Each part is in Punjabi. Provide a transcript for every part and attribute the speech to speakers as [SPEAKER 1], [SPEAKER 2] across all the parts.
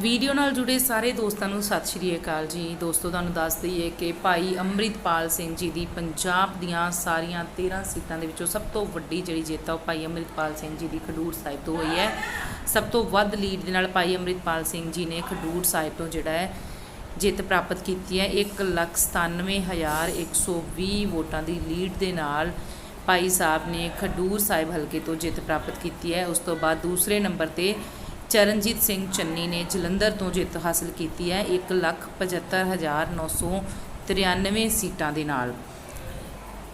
[SPEAKER 1] ਵੀਡੀਓ ਨਾਲ ਜੁੜੇ ਸਾਰੇ ਦੋਸਤਾਂ ਨੂੰ ਸਤਿ ਸ਼੍ਰੀ ਅਕਾਲ ਜੀ। ਦੋਸਤੋ, ਤੁਹਾਨੂੰ ਦੱਸ ਦਈਏ ਕਿ ਭਾਈ ਅੰਮ੍ਰਿਤਪਾਲ ਸਿੰਘ ਜੀ ਦੀ ਪੰਜਾਬ ਦੀਆਂ ਸਾਰੀਆਂ 13 ਸੀਟਾਂ ਦੇ ਵਿੱਚੋਂ ਸਭ ਤੋਂ ਵੱਡੀ ਜਿਹੜੀ ਜਿੱਤ ਆ ਉਹ ਭਾਈ ਅੰਮ੍ਰਿਤਪਾਲ ਸਿੰਘ ਜੀ ਦੀ ਖਡੂਰ ਸਾਹਿਬ ਤੋਂ ਹੋਈ ਹੈ। ਸਭ ਤੋਂ ਵੱਧ ਲੀਡ ਦੇ ਨਾਲ ਭਾਈ ਅੰਮ੍ਰਿਤਪਾਲ ਸਿੰਘ ਜੀ ਨੇ ਖਡੂਰ ਸਾਹਿਬ ਤੋਂ ਜਿਹੜਾ ਹੈ ਜਿੱਤ ਪ੍ਰਾਪਤ ਕੀਤੀ ਹੈ। 197120 ਵੋਟਾਂ ਦੀ ਲੀਡ ਦੇ ਨਾਲ ਭਾਈ ਸਾਹਿਬ ਨੇ ਖਡੂਰ ਸਾਹਿਬ ਹਲਕੇ ਤੋਂ ਜਿੱਤ ਪ੍ਰਾਪਤ ਕੀਤੀ ਹੈ। ਉਸ ਤੋਂ ਬਾਅਦ ਦੂਸਰੇ ਨੰਬਰ ਤੇ ਚਰਨਜੀਤ ਸਿੰਘ ਚੰਨੀ ਨੇ ਜਲੰਧਰ ਤੋਂ ਜਿੱਤ ਹਾਸਲ ਕੀਤੀ ਹੈ 175993 ਸੀਟਾਂ ਦੇ ਨਾਲ।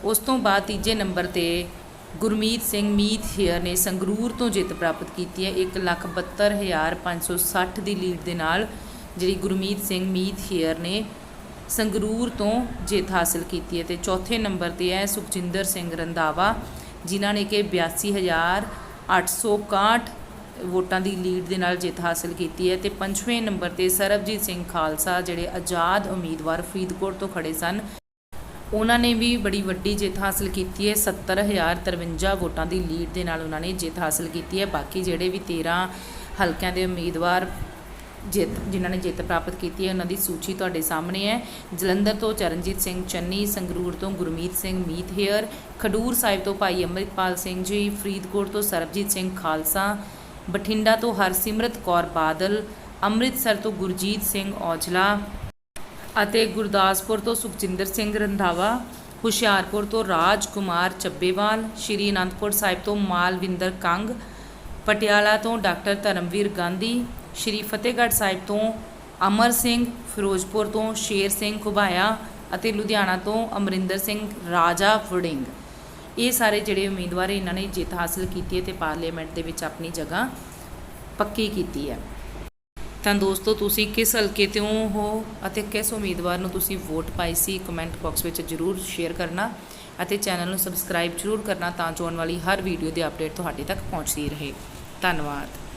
[SPEAKER 1] ਉਸ ਤੋਂ ਬਾਅਦ ਤੀਜੇ ਨੰਬਰ ਤੇ ਗੁਰਮੀਤ ਸਿੰਘ ਮੀਤ ਹੇਅਰ ਨੇ ਸੰਗਰੂਰ ਤੋਂ ਜਿੱਤ ਪ੍ਰਾਪਤ ਕੀਤੀ ਹੈ। 172560 ਦੀ ਲੀਡ ਦੇ ਨਾਲ ਜਿਹੜੀ ਗੁਰਮੀਤ ਸਿੰਘ ਮੀਤ ਹੇਅਰ ਨੇ ਸੰਗਰੂਰ ਤੋਂ ਜਿੱਤ ਹਾਸਲ ਕੀਤੀ ਹੈ ਤੇ ਚੌਥੇ ਨੰਬਰ ਤੇ ਹੈ ਸੁਖਜਿੰਦਰ ਸਿੰਘ ਰੰਧਾਵਾ, ਜਿਨ੍ਹਾਂ ਨੇ ਕਿ 82861 ਵੋਟਾਂ ਦੀ ਲੀਡ ਦੇ ਨਾਲ ਜਿੱਤ ਹਾਸਲ ਕੀਤੀ ਹੈ ਤੇ ਪੰਜਵੇਂ ਨੰਬਰ ਤੇ ਸਰਬਜੀਤ ਸਿੰਘ ਖਾਲਸਾ ਜਿਹੜੇ ਆਜ਼ਾਦ ਉਮੀਦਵਾਰ ਫਰੀਦਕੋਟ ਤੋਂ ਖੜੇ ਸਨ, ਉਹਨਾਂ ਨੇ ਵੀ ਬੜੀ ਵੱਡੀ ਜਿੱਤ ਹਾਸਲ ਕੀਤੀ ਹੈ। 70053 ਵੋਟਾਂ ਦੀ ਲੀਡ ਦੇ ਨਾਲ ਉਹਨਾਂ ਨੇ ਜਿੱਤ ਹਾਸਲ ਕੀਤੀ ਹੈ। ਬਾਕੀ ਜਿਹੜੇ ਵੀ 13 ਹਲਕਿਆਂ ਦੇ ਉਮੀਦਵਾਰ ਜਿੱਤ, ਜਿਨ੍ਹਾਂ ਨੇ ਜਿੱਤ ਪ੍ਰਾਪਤ ਕੀਤੀ ਹੈ, ਉਹਨਾਂ ਦੀ ਸੂਚੀ ਤੁਹਾਡੇ ਸਾਹਮਣੇ ਹੈ। ਜਲੰਧਰ ਤੋਂ ਚਰਨਜੀਤ ਸਿੰਘ ਚੰਨੀ, ਸੰਗਰੂਰ ਤੋਂ ਗੁਰਮੀਤ ਸਿੰਘ ਮੀਤ ਹੇਅਰ, ਖਡੂਰ ਸਾਹਿਬ ਤੋਂ ਭਾਈ ਅੰਮ੍ਰਿਤਪਾਲ ਸਿੰਘ ਜੀ, ਫਰੀਦਕੋਟ ਤੋਂ ਸਰਬਜੀਤ ਸਿੰਘ ਖਾਲਸਾ ਬਠਿੰਡਾ ਤੋਂ ਹਰਸਿਮਰਤ ਕੌਰ ਬਾਦਲ, ਅੰਮ੍ਰਿਤਸਰ ਤੋਂ ਗੁਰਜੀਤ ਸਿੰਘ ਔਜਲਾ ਅਤੇ ਗੁਰਦਾਸਪੁਰ ਤੋਂ ਸੁਖਜਿੰਦਰ ਸਿੰਘ ਰੰਧਾਵਾ, ਹੁਸ਼ਿਆਰਪੁਰ ਤੋਂ ਰਾਜ ਕੁਮਾਰ ਚੱਬੇਵਾਲ, ਸ਼੍ਰੀ ਅਨੰਦਪੁਰ ਸਾਹਿਬ ਤੋਂ ਮਾਲਵਿੰਦਰ ਕੰਗ, ਪਟਿਆਲਾ ਤੋਂ ਡਾਕਟਰ ਧਰਮਵੀਰ ਗਾਂਧੀ, ਸ਼੍ਰੀ ਫਤਿਹਗੜ੍ਹ ਸਾਹਿਬ ਤੋਂ ਅਮਰ ਸਿੰਘ, ਫਿਰੋਜ਼ਪੁਰ ਤੋਂ ਸ਼ੇਰ ਸਿੰਘ ਘੁਬਾਇਆ ਅਤੇ ਲੁਧਿਆਣਾ ਤੋਂ ਅਮਰਿੰਦਰ ਸਿੰਘ ਰਾਜਾ ਵੜਿੰਗ। ਇਹ ਸਾਰੇ ਜਿਹੜੇ ਉਮੀਦਵਾਰ ਇਹਨਾਂ ਨੇ ਜਿੱਤ ਹਾਸਲ ਕੀਤੀ ਹੈ ਤੇ ਪਾਰਲੀਮੈਂਟ ਦੇ ਵਿੱਚ ਆਪਣੀ ਜਗ੍ਹਾ ਪੱਕੀ ਕੀਤੀ ਹੈ। ਤਾਂ ਦੋਸਤੋ, ਤੁਸੀਂ ਕਿਸ ਹਲਕੇ ਤੋਂ ਹੋ ਅਤੇ ਕਿਸ ਉਮੀਦਵਾਰ ਨੂੰ ਤੁਸੀਂ ਵੋਟ ਪਾਈ ਸੀ ਕਮੈਂਟ ਬਾਕਸ ਵਿੱਚ ਜਰੂਰ ਸ਼ੇਅਰ ਕਰਨਾ ਅਤੇ ਚੈਨਲ ਨੂੰ ਸਬਸਕ੍ਰਾਈਬ ਜਰੂਰ ਕਰਨਾ ਤਾਂ ਜੋ ਆਉਣ ਵਾਲੀ ਹਰ ਵੀਡੀਓ ਦੀ ਅਪਡੇਟ ਤੁਹਾਡੇ ਤੱਕ ਪਹੁੰਚਦੀ ਰਹੇ। ਧੰਨਵਾਦ।